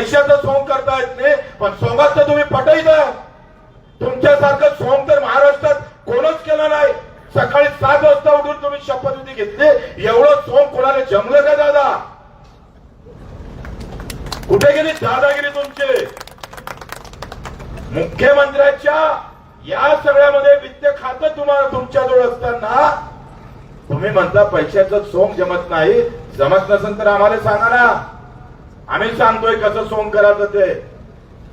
पैशाचं सोंग करता येत नाही पण सोंगात तर तुम्ही पटायचं तुमच्यासारखं सोंग तर महाराष्ट्रात कोणच केलं नाही. सकाळी सात वाजता उठून तुम्ही शपथविधी घेतली. एवढं सोंग कोणाला जमलं का दादा? कुठे गेली दादागिरी तुमची? मुख्यमंत्र्याच्या या सगळ्यामध्ये वित्त खातं तुम्हाला तुमच्याजवळ असताना तुम्ही म्हणता पैशाचं सोंग जमत नाही. जमत नसेल तर आम्हाला सांगा ना. आम्ही सांगतोय कसं सोंग करायचं ते.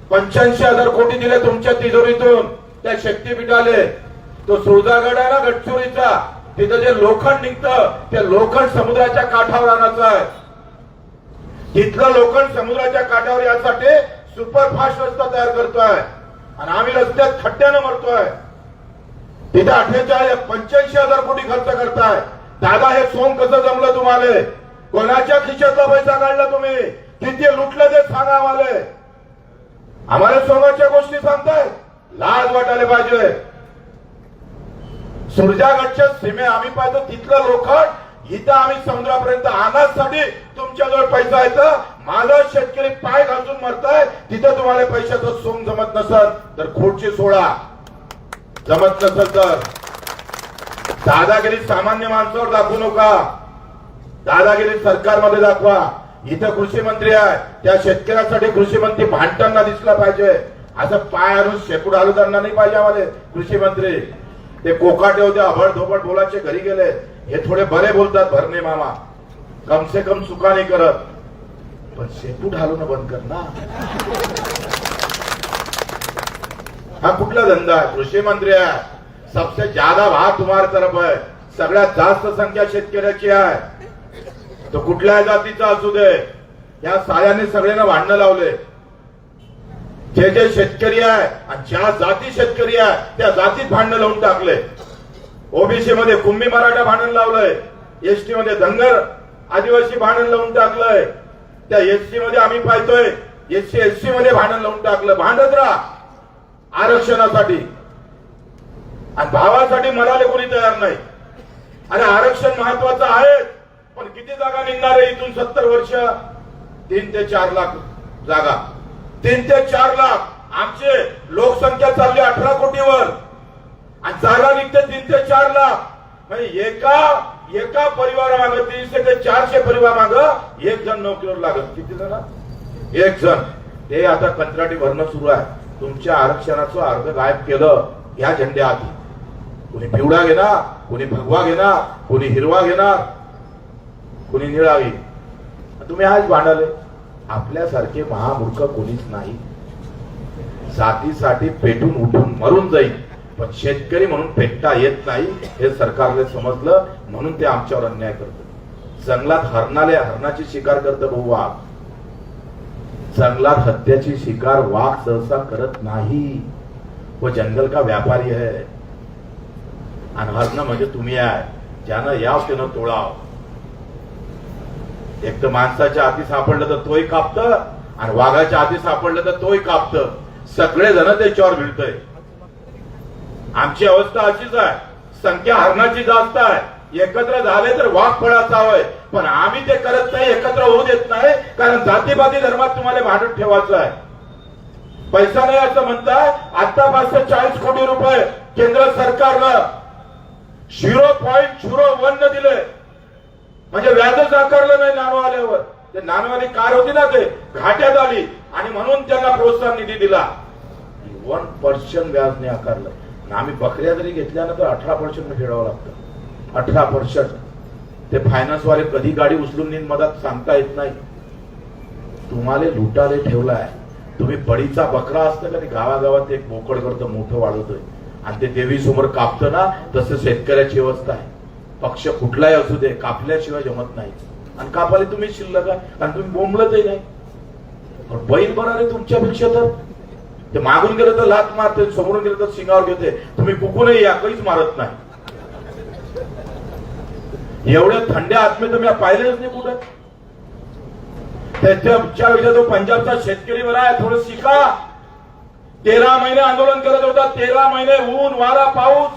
पंच्याऐंशी हजार कोटी दिले तुमच्या तिजोरीतून. त्या शक्तीपीठाले. तो सुळजागड आहे ना गडचिरोलीचा. तिथं जे लोखंड निघतं ते लोखंड समुद्राच्या काठावर आणायचं आहे. तिथलं लोखंड समुद्राच्या काठावर यासाठी सुपरफास्ट रस्ता तयार करतोय. आणि आम्ही रस्त्यात खड्ड्यानं मरतोय. तिथे अठ्ठेचाळीस पंच्याऐंशी हजार कोटी खर्च करताय. दादा हे सोंग कसं जमलं तुम्हाला? कोणाच्या खिशातला पैसा काढला तुम्ही? किती लुटलं ते सांगा आम्हाला आम्हाला सोंगाच्या गोष्टी सांगताय. लाज वाटायला पाहिजे. सुरजागडच्या सीमे आम्ही पाहतो तिथलं लोखंड इथं आम्ही समुद्रापर्यंत आणण्यासाठी तुमच्याजवळ पैसा येतं. माझा शेतकरी पाय घालून मरताय तिथं तुम्हाला पैशाचं सोंग जमत नसल तर खोटची सोडा. जमत नसल तर. दादागिरी सामान्य माणसावर दाखवू नका. दादागिरी सरकारमध्ये दाखवा. इथं कृषी मंत्री आहे त्या शेतकऱ्यासाठी कृषी मंत्री भांडताना दिसला पाहिजे. असं पाय आणून शेकूड हलवताना नाही पाहिजे आम्हाला. कृषी मंत्री ते कोकाटे होते अभड धोबड बोलाचे घरी गेले. हे थोडे बरे बोलतात भरणे मामा. कम से कम चुका नाही करत. पण शेपूट हलवणं बंद कर ना. हा कुठला धंदा आहे? कृषी मंत्री आहे. सबसे ज्यादा भाग तुम्हाला तरफ आहे. सगळ्यात जास्त संख्या शेतकऱ्याची आहे. तो कुठल्या जातीचा असू दे. या साऱ्याने सगळ्यांना भांडणं लावले. जे जे शेतकरी आहे आणि ज्या जाती शेतकरी आहे त्या जातीत भांडणं लावून टाकले. ओबीसी मध्ये कुंभी मराठा भांडण लावलंय. एसटी मध्ये धनगर आदिवासी भांडण लावून टाकलंय. त्या एसटी मध्ये आम्ही पाहतोय एससी एससी मध्ये भांडण लावून टाकलं. भांडत राहा. आरक्षणासाठी. आणि भावासाठी मराले कोणी तयार नाही. आणि आरक्षण महत्वाचं आहे. किती जागा निघणार आहे इथून सत्तर वर्ष? तीन ते चार लाख जागा. तीन ते चार लाख. आमचे लोकसंख्या चालली अठरा कोटीवर. आणि जागा निघते तीन ते चार लाख. म्हणजे एका एका परिवारामागं तीनशे ते चारशे परिवार माग एक जण नोकरीवर लागत किती जण? एक जण. ते आता कंत्राटी भरणं सुरू आहे. तुमच्या आरक्षणाचं अर्ध गायब केलं या झेंड्या आधी कोणी पिवळा घेणार कोणी भगवा घेणार कोणी हिरवा घेणार कोणी निळावी? तुम्ही आज भांडले. आपल्यासारखे महामूर्ख कोणीच नाही. जातीसाठी पेटून उठून मरून जाईल पण शेतकरी म्हणून पेटता येत नाही हे सरकारने समजलं म्हणून ते आमच्यावर अन्याय करत. जंगलात हरणाले हरणाची शिकार करतं भाऊ वाघ. जंगलात हत्याची शिकार वाघ सहसा करत नाही. व जंगल का व्यापारी आहे. आणि हरण म्हणजे तुम्ही आहे. ज्यानं याव त्यानं तोळाव. एक तर माणसाच्या हाती सापडलं तर तोही कापत आणि वाघाच्या हाती सापडलं तर तोही कापत. सगळे जण त्याच्यावर भिडतय. आमची अवस्था अशीच आहे. संख्या हरणाची जास्त आहे. एकत्र झाले तर वाघ फळाचा हवंय पण आम्ही ते करत नाही एकत्र होऊ देत नाही कारण जातीवादी धर्मात तुम्हाला भांडून ठेवायचं आहे. पैसा नाही असं म्हणताय. आतापासून चाळीस कोटी रुपये केंद्र सरकारनं झिरो पॉईंट झिरो वन दिले. म्हणजे व्याजच आकारलं नाही नाणं आल्यावर. ते नाणवाली कार होती ना ते घाट्यात आली. आणि म्हणून त्यांना प्रोत्साहन निधी दिला. वन पर्सेंट व्याजने आकारलं. आणि आम्ही बकऱ्या जरी घेतल्या ना तर अठरा पर्सेंट फेडावं लागतं. अठरा पर्सेंट ते फायनान्स वाले कधी गाडी उचलून नेईन मदत सांगता येत नाही. तुम्हाला लुटाले ठेवलाय. तुम्ही बडीचा बकरा असतं का? ते गावागावात एक बोकड करतं मोठं वाढवतोय. आणि ते देवी समोर कापतं ना तसं शेतकऱ्याची अवस्था आहे. पक्ष कुठलाही असू दे कापल्याशिवाय जमत नाही. आणि कापाले तुम्ही शिल्लक आहे कारण तुम्ही बोंबलतही नाही. पण बैल बरं रे तुमच्यापेक्षा तर. ते मागून गेलं तर लात मारते समोरून गेलं तर शिंगावर घेते. तुम्ही कुकूनही या काहीच मारत नाही. एवढ्या थंड्या आत्मे तर मी पाहिलेच नाही कुठं. त्याच्या विषयी तो पंजाबचा शेतकरी बरा आहे थोडं शिका. तेरा महिने आंदोलन करत होता तेरा महिने ऊन वारा पाऊस.